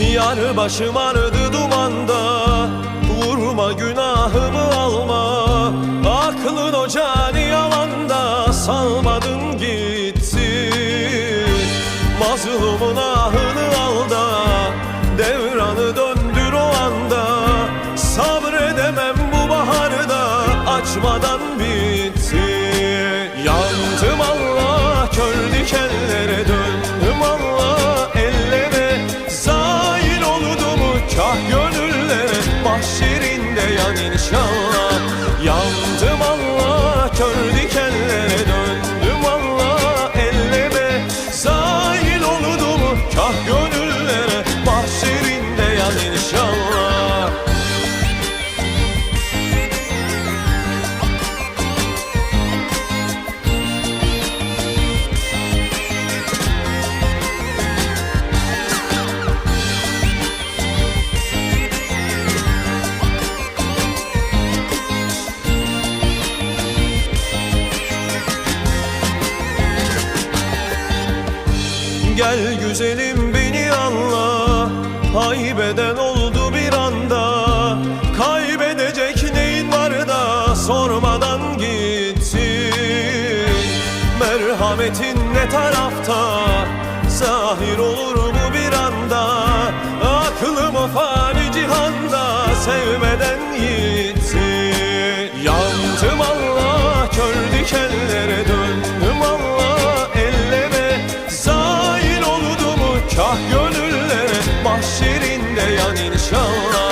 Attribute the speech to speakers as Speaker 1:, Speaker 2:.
Speaker 1: Yar başım ardı dumanda. Vurma günahımı alma. Aklın ocağını yalanda Salmadın gitti Mazlumun ahını al da. Devranı döndür o anda. Sabredemem bu baharda Açmadan kah gönüllere Mahşerinde yan inşallah Gel güzelim beni anla. Kaybeden oldu bir anda. Kaybedecek neyin var da Sormadan gitsin. Merhametin ne tarafta? Zahir olur mu bir anda? Aklım o fani cihanda Sevmeden gitsin. şirinde yan inşallah.